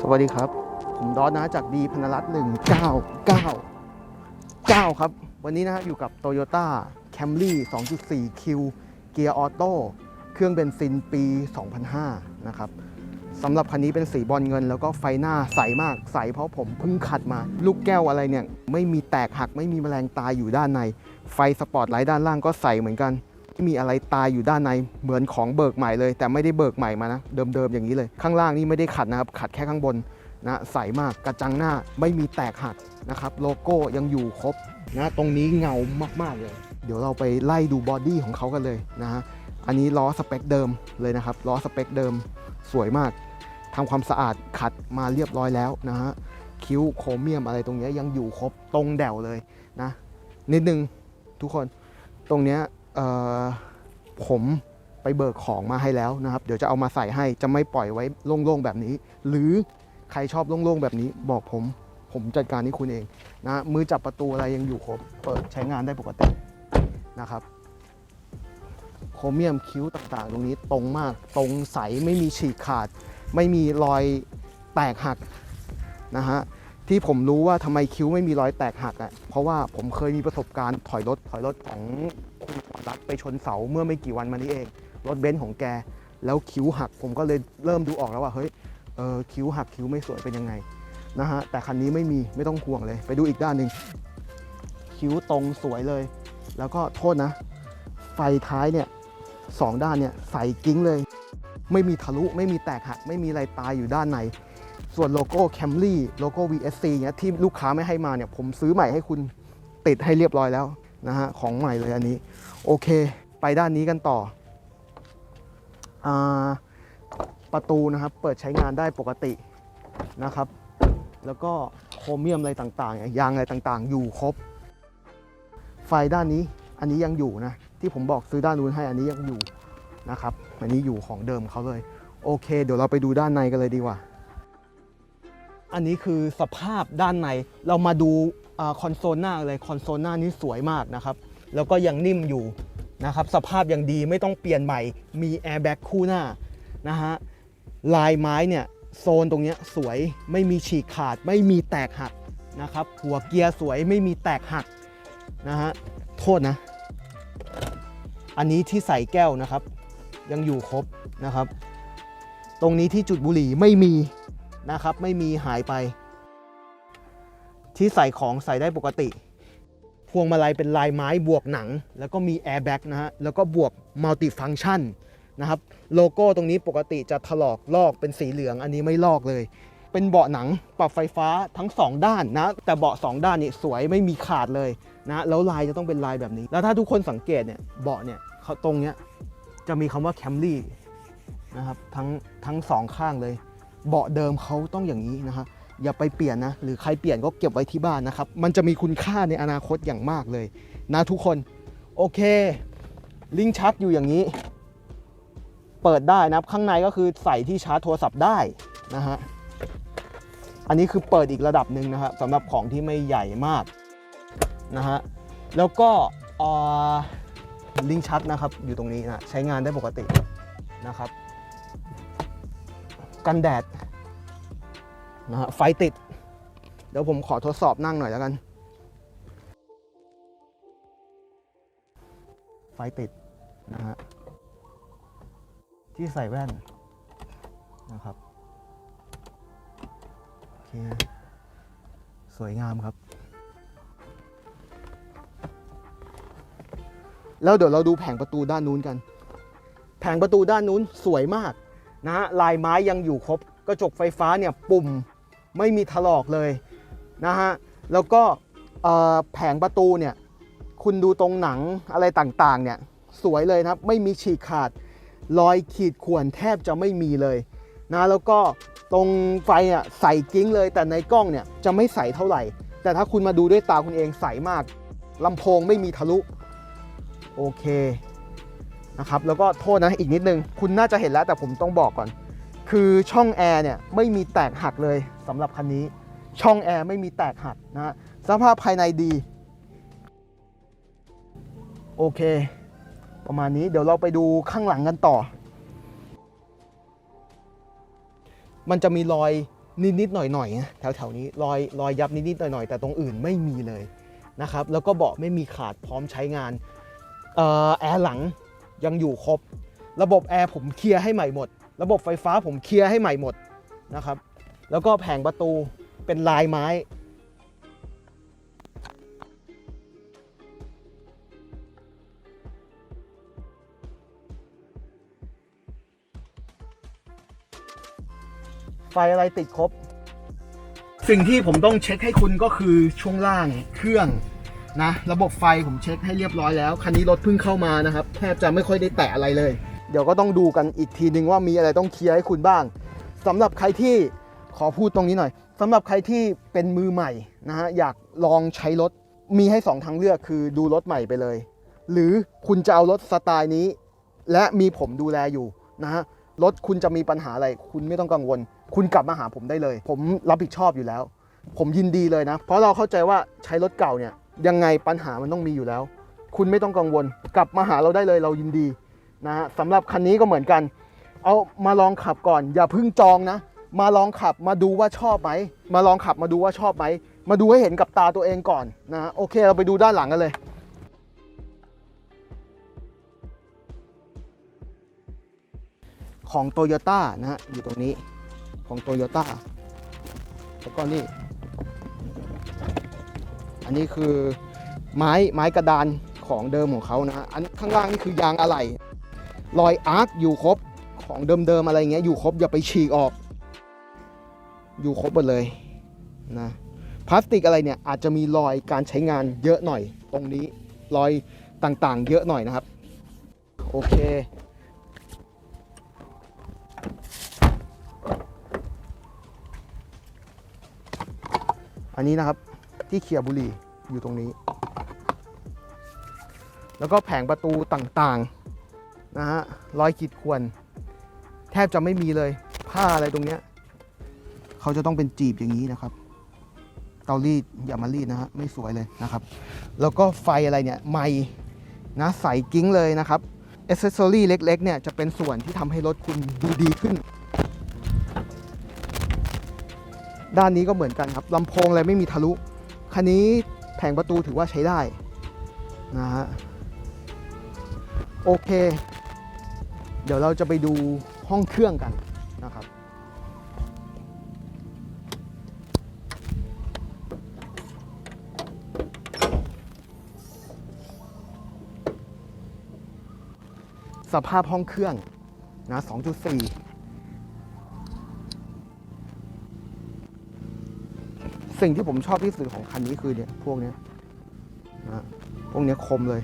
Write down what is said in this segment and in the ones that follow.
สวัสดีครับ ผมดอสนะจากดีพนรัตน์199 9ครับ วันนี้นะฮะอยู่กับ Toyota Camry 2.4 Q เกียร์ออโต้เครื่องเบนซินปี 2005 นะครับสำหรับคันนี้เป็นสีบอลเงิน แล้วก็ไฟหน้าใสมากใสเพราะผมเพิ่งขัดมา ลูกแก้วอะไรเนี่ย ไม่มีแตกหักไม่มีแมลงตายอยู่ด้านใน ไฟสปอร์ตไลท์ด้านล่างก็ใสเหมือนกัน ม่มีอะไรตายอยู่ด้านในเหมือนของเบิกใหม่เลย แต่ไม่ได้เบิกใหม่มานะเดิมๆอย่างนี้เลย ข้างล่างนี่ไม่ได้ขัดนะครับขัดแค่ข้างบนนะใสมากกระจังหน้าไม่มีแตกหักนะครับโลโก้ยังอยู่ครบนะตรงนี้เงามากๆเลย เดี๋ยวเราไปไล่ดูบอดี้ของเขากันเลยนะฮะอันนี้ล้อสเปคเดิมเลยนะครับล้อสเปคเดิมสวยมากทำความสะอาดขัดมาเรียบร้อยแล้วนะฮะคิ้วโครเมียมอะไรตรงเนี้ยยังอยู่ครบตรงแดวเลยนะนิดนึงทุกคนตรงเนี้ย ผมไปเบิกของมาให้แล้วนะครับ เดี๋ยวจะเอามาใส่ให้จะไม่ปล่อยไว้โล่งๆแบบนี้ หรือใครชอบโล่งๆแบบนี้ บอกผมผมจัดการให้คุณเองนะมือจับประตูอะไรยังอยู่ครบเปิดใช้งานได้ปกตินะครับโครเมียมคิ้วต่างๆ ตรงนี้ตรงมากตรงใสไม่มีฉีกขาด ไม่มีรอยแตกหักนะฮะที่ผมรู้ว่าทำไมคิ้วไม่มีรอยแตกหักอะเพราะว่าผมเคยมีประสบการณ์ถอยรถถอยรถของ คุณรักไปชนเสาเมื่อไม่กี่วันมานี้เอง รถเบนซ์ของแก แล้วคิ้วหัก ผมก็เลยเริ่มดูออกแล้วว่าเฮ้ยเออคิ้วหักคิ้วไม่สวยเป็นยังไงนะฮะแต่คันนี้ไม่มีไม่ต้องห่วงเลย ไปดูอีกด้านหนึ่งคิ้วตรงสวยเลย แล้วก็โทษนะ ไฟท้ายเนี่ยสองด้านเนี่ยใสกิ้งเลย ไม่มีทะลุไม่มีแตกหัก ไม่มีอะไรตายอยู่ด้านใน ส่วนโลโก้ Camry โลโก้ VSC เนี่ยที่ลูกค้าไม่ให้มาเนี่ยผมซื้อใหม่ให้คุณติดให้เรียบร้อยแล้ว นะฮะของใหม่เลยอันนี้ โอเค ไปด้านนี้กันต่ออประตูนะครับเปิดใช้งานได้ปกตินะครับ แล้วก็โครเมียมอะไรต่างๆยางอะไรต่างๆ อยู่ครบ ไฟด้านนี้อันนี้ยังอยู่นะ ที่ผมบอกซื้อด้านนู้นให้อันนี้ยังอยู่นะครับอันนี้อยู่ของเดิมเขาเลย โอเค เดี๋ยวเราไปดูด้านในกันเลยดีกว่า อันนี้คือสภาพด้านในเรามาดู คอนโซลหน้าเลยคอนโซลหน้านี้สวยมากนะครับ แล้วก็ยังนิ่มอยู่นะครับสภาพยังดีไม่ต้องเปลี่ยนใหม่มีแอร์แบ็กคู่หน้านะฮะลายไม้เนี่ยโซนตรงนี้สวยไม่มีฉีกขาดไม่มีแตกหักนะครับหัวเกียร์สวยไม่มีแตกหักนะฮะโทษนะ อันนี้ที่ใส่แก้วนะครับ ยังอยู่ครบนะครับ ตรงนี้ที่จุดบุหรี่ไม่มีนะครับ ไม่มีหายไป ที่ใส่ของใส่ได้ปกติ พวงมาลัยเป็นลายไม้บวกหนัง แล้วก็มีแอร์แบ็กนะฮะ แล้วก็บวกมัลติฟัง c t ชันนะครับ โลโก้ตรงนี้ปกติจะถลอกลอกเป็นสีเหลือง อันนี้ไม่ลอกเลย เป็นเบาะหนังปรับไฟฟ้าทั้ง 2 ด้านนะ แต่เบาะ 2 ด้านนี่สวยไม่มีขาดเลยนะ แล้วลายจะต้องเป็นลายแบบนี้ แล้วถ้าทุกคนสังเกตเนี่ย เบาะเนี่ยเขาตรงเนี้ยจะมีคำว่า Camry นะครับทั้งทั้งสองข้างเลย เบาะเดิมเขาต้องอย่างนี้นะฮะ อย่าไปเปลี่ยนนะ หรือใครเปลี่ยนก็เก็บไว้ที่บ้านนะครับ มันจะมีคุณค่าในอนาคตอย่างมากเลย นะทุกคน โอเค ลิงชักอยู่อย่างนี้ เปิดได้นับข้างในก็คือใส่ที่ชาร์จโทรศัพท์ได้นะฮะ อันนี้คือเปิดอีกระดับหนึ่งนะครับสำหรับของที่ไม่ใหญ่มากนะฮะ แล้วก็ลิงชักนะครับอยู่ตรงนี้นะใช้งานได้ปกตินะครับ กันแดด นะฮะไฟติด เดี๋ยวผมขอทดสอบนั่งหน่อยแล้วกัน ไฟติดนะฮะที่ใส่แว่นนะครับโอเคสวยงามครับ แล้วเดี๋ยวเราดูแผงประตูด้านนู้นกัน แผงประตูด้านนู้นสวยมากนะฮะลายไม้ยังอยู่ครบ กระจกไฟฟ้าเนี่ยปุ่ม ไม่มีถลอกเลยนะฮะแล้วก็แผงประตูเนี่ยคุณดูตรงหนังอะไรต่างๆเนี่ยสวยเลยนะครับไม่มีฉีกขาดรอยขีดข่วนแทบจะไม่มีเลยนะแล้วก็ตรงไฟอะใส่กิ้งเลย แต่ในกล้องเนี่ยจะไม่ใส่เท่าไหร่ แต่ถ้าคุณมาดูด้วยตาคุณเองใสมากลำโพงไม่มีทะลุโอเคนะครับแล้วก็โทษนะอีกนิดนึง คุณน่าจะเห็นแล้วแต่ผมต้องบอกก่อน คือช่องแอร์เนี่ยไม่มีแตกหักเลยสำหรับคันนี้ ช่องแอร์ไม่มีแตกหักนะฮะสภาพภายในดี โอเค ประมาณนี้เดี๋ยวเราไปดูข้างหลังกันต่อ มันจะมีรอยนิดๆหน่อยๆนะแถวๆนี้รอยรอยยับนิดๆหน่อยๆ แต่ตรงอื่นไม่มีเลยนะครับ แล้วก็เบาะไม่มีขาดพร้อมใช้งานออแอร์หลังยังอยู่ครบ ระบบแอร์ผมเคลียร์ให้ใหม่หมด ระบบไฟฟ้าผมเคลียร์ให้ใหม่หมดนะครับ แล้วก็แผงประตูเป็นลายไม้ ไฟอะไรติดครบ สิ่งที่ผมต้องเช็คให้คุณก็คือช่วงล่างเครื่องนะ ระบบไฟผมเช็คให้เรียบร้อยแล้ว คันนี้รถเพิ่งเข้ามานะครับ แทบจะไม่ค่อยได้แตะอะไรเลย เดี๋ยวก็ต้องดูกันอีกทีนึงว่ามีอะไรต้องเคลียร์ให้คุณบ้างสำหรับใครที่ขอพูดตรงนี้หน่อยสำหรับใครที่เป็นมือใหม่นะฮะอยากลองใช้รถมีให้สองทางเลือกคือดูรถใหม่ไปเลย หรือคุณจะเอารถสไตล์นี้ และมีผมดูแลอยู่นะฮะรถคุณจะมีปัญหาอะไร คุณไม่ต้องกังวล คุณกลับมาหาผมได้เลย ผมรับผิดชอบอยู่แล้ว ผมยินดีเลยนะ เพราะเราเข้าใจว่าใช้รถเก่าเนี่ยยังไงปัญหามันต้องมีอยู่แล้ว คุณไม่ต้องกังวล กลับมาหาเราได้เลยเรายินดี นะฮะสำหรับคันนี้ก็เหมือนกัน เอามาลองขับก่อน อย่าเพึ่งจองนะ มาลองขับมาดูว่าชอบไหมมาลองขับมาดูว่าชอบไหมมาดูให้เห็นกับตาตัวเองก่อนนะฮะโอเคเราไปดูด้านหลังกันเลยของโตโยต้านะฮะอยู่ตรงนี้ของโตโยต้าแล้วก็นี่ อันนี้คือไม้ไม้กระดานของเดิมของเขานะฮะอันข้างล่างนี่คือยางอะไหล่ รอยอาร์คอยู่ครบของเดิมๆอะไรเงี้ยอยู่ครบอย่าไปฉีกออก อยู่ครบหมดเลยนะพลาสติกอะไรเนี่ยอาจจะมีรอยการใช้งานเยอะหน่อย ตรงนี้รอยต่างๆ เยอะหน่อยนะครับ โอเค อันนี้นะครับที่เขียบุหรี่อยู่ตรงนี้ แล้วก็แผงประตูต่างๆ นะฮะรอยขีดข่วนแทบจะไม่มีเลย ผ้าอะไรตรงเนี้ยเขาจะต้องเป็นจีบอย่างนี้นะครับ เตารีดอย่ามารีดนะฮะไม่สวยเลยนะครับ แล้วก็ไฟอะไรเนี่ยไม่นะใสกิ้งเลยนะครับอ c เซสซอรี่เล็ก ๆ เนี่ยจะเป็นส่วนที่ทำให้รถคุณดูดีขึ้น ด้านนี้ก็เหมือนกันครับลำโพงอะไรไม่มีทะลุ คันนี้แผงประตูถือว่าใช้ได้นะฮะโอเค เดี๋ยวเราจะไปดูห้องเครื่องกันนะครับ สภาพห้องเครื่องนะ2.4สิ่งที่ผมชอบที่สุดของคันนี้คือเนี่ยพวกเนี้ยนะพวกเนี้ยคมเลย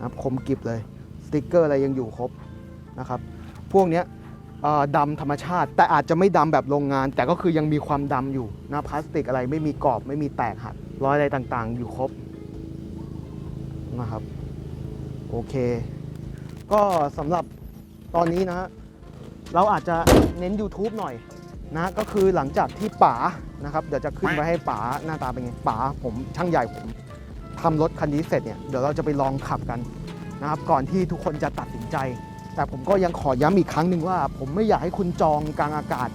นะคมกริบเลย สติกเกอร์อะไรยังอยู่ครบ นะครับพวกนี้ดำธรรมชาติ แต่อาจจะไม่ดำแบบโรงงาน แต่ก็คือยังมีความดำอยู่นะพลาสติกอะไรไม่มีกรอบไม่มีแตกหักรอยอะไรต่างๆ อยู่ครบนะครับโอเค ก็สำหรับตอนนี้นะฮะเราอาจจะเน้น YouTube หน่อยนะก็คือหลังจากที่ป๋านะครับเดี๋ยวจะขึ้นไปให้ป๋าหน้าตาเป็นไงป๋าผมช่างใหญ่ผมทำรถคันนี้เสร็จเนี่ยเดี๋ยวเราจะไปลองขับกันนะครับก่อนที่ทุกคนจะตัดสินใจ แต่ผมก็ยังขอย้ำอีกครั้งหนึ่งว่า ผมไม่อยากให้คุณจองกลางอากาศ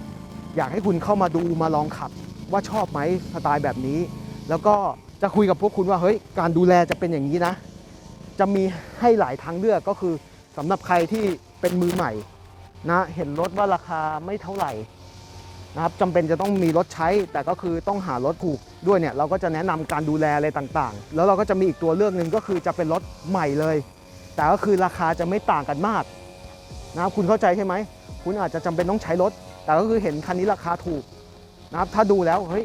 อยากให้คุณเข้ามาดูมาลองขับ ว่าชอบไหมสไตล์แบบนี้ แล้วก็จะคุยกับพวกคุณว่าเฮ้ยการดูแลจะเป็นอย่างนี้นะ จะมีให้หลายทางเลือกก็คือสำหรับใครที่เป็นมือใหม่นะเห็นรถว่าราคาไม่เท่าไหร่นะครับจำเป็นจะต้องมีรถใช้ แต่ก็คือต้องหารถถูกด้วยเนี่ยเราก็จะแนะนำการดูแลอะไรต่างๆ แล้วเราก็จะมีอีกตัวเลือกหนึ่งก็คือจะเป็นรถใหม่เลย แต่ก็คือราคาจะไม่ต่างกันมาก นะครับคุณเข้าใจใช่ไหม คุณอาจจะจำเป็นต้องใช้รถ แต่ก็คือเห็นคันนี้ราคาถูกนะครับถ้าดูแล้วเฮ้ย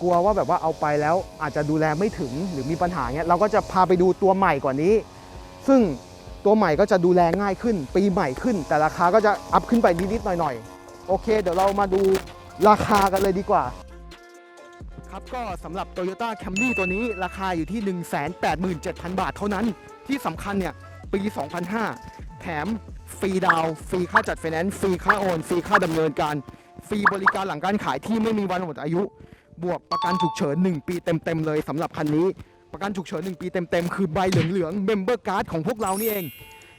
กลัวว่าแบบว่าเอาไปแล้วอาจจะดูแลไม่ถึงหรือมีปัญหาเงี้ยเราก็จะพาไปดูตัวใหม่กว่านี้ ซึ่งตัวใหม่ก็จะดูแลง่ายขึ้น ปีใหม่ขึ้น แต่ราคาก็จะอัพขึ้นไปนิดๆหน่อยๆโอเค เดี๋ยวเรามาดูราคากันเลยดีกว่า ครับก็สำหรับ Toyota Camry ตัวนี้ราคาอยู่ที่ 187,000 บาทเท่านั้น ที่สำคัญเนี่ยปี 2005 แถม ฟรีดาวฟรีค่าจัดไฟแนนซ์ฟรีค่าโอนฟรีค่าดำเนินการฟรีบริการหลังการขายที่ไม่มีวันหมดอายุ บวกประกันฉุกเฉิน 1 ปีเต็มๆเลยสำหรับคันนี้ ประกันฉุกเฉิน 1 ปีเต็มๆ คือใบเหลืองๆ Member Card ของพวกเรานี่เอง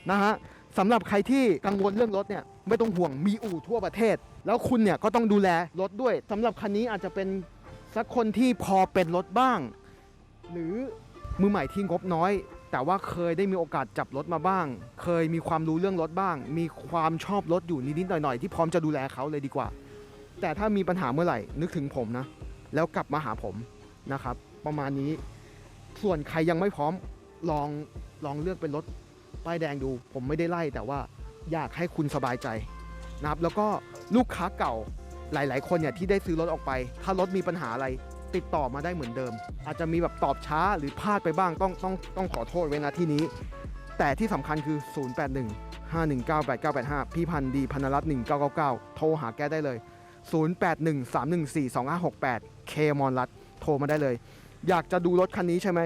นะฮะสำหรับใครที่กังวลเรื่องรถเนี่ยไม่ต้องห่วงมีอู่ทั่วประเทศ แล้วคุณเนี่ยก็ต้องดูแลรถด้วยสำหรับคันนี้อาจจะเป็นสักคนที่พอเป็นรถบ้าง หรือมือใหม่ที่งบน้อย แต่ว่าเคยได้มีโอกาสจับรถมาบ้าง เคยมีความรู้เรื่องรถบ้าง มีความชอบรถอยู่นิดๆหน่อยๆ ที่พร้อมจะดูแลเขาเลยดีกว่า แต่ถ้ามีปัญหาเมื่อไหร่นึกถึงผมนะ แล้วกลับมาหาผมนะครับ ประมาณนี้ ส่วนใครยังไม่พร้อมลองลองเลือกเป็นรถป้ายแดงดู ผมไม่ได้ไล่แต่ว่าอยากให้คุณสบายใจนะครับ แล้วก็ลูกค้าเก่าหลาย ๆ คนเนี่ยที่ได้ซื้อรถออกไป ถ้ารถมีปัญหาอะไร ติดต่อมาได้เหมือนเดิม อาจจะมีแบบตอบช้าหรือพลาดไปบ้างต้องต้องต้องขอโทษไว้นะที่นี้ แต่ที่สำคัญคือ 081 519 8985 พี่พันธ์ดีพันรัตน์1999 โทรหาแกได้เลย 081 314 2568 เคมอนรัตโทรมาได้เลย อยากจะดูรถคันนี้ใช่ไหม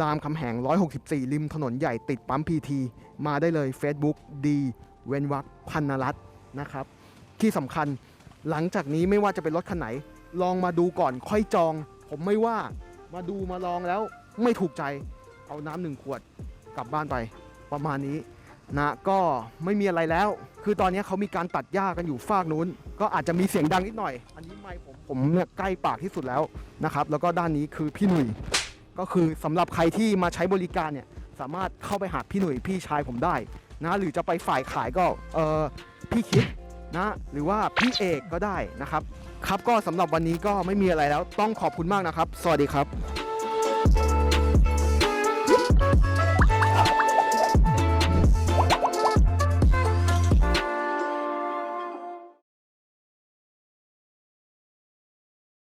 รามคำแหง 164 ริมถนนใหญ่ติดปั๊มพีทีมาได้เลย Facebook ดีเวนวักพันนรัตน์นะครับ ที่สำคัญหลังจากนี้ไม่ว่าจะเป็นรถคันไหน ลองมาดูก่อนค่อยจอง ผมไม่ว่ามาดูมาลองแล้วไม่ถูกใจเอาน้ำหนึ่งขวดกลับบ้านไปประมาณนี้นะก็ไม่มีอะไรแล้ว คือตอนนี้เขามีการตัดหญ้ากันอยู่ฟากนู้น ก็อาจจะมีเสียงดังนิดหน่อย อันนี้ไม่ผมผมเนี่ยใกล้ปากที่สุดแล้วนะครับ แล้วก็ด้านนี้คือพี่หนุ่ยก็คือสำหรับใครที่มาใช้บริการเนี่ยสามารถเข้าไปหาพี่หนุ่ยพี่ชายผมได้นะหรือจะไปฝ่ายขายก็เออพี่คิด นะหรือว่าพี่เอกก็ได้นะครับ ครับก็สำหรับวันนี้ก็ไม่มีอะไรแล้วต้องขอบคุณมากนะครับ สวัสดีครับ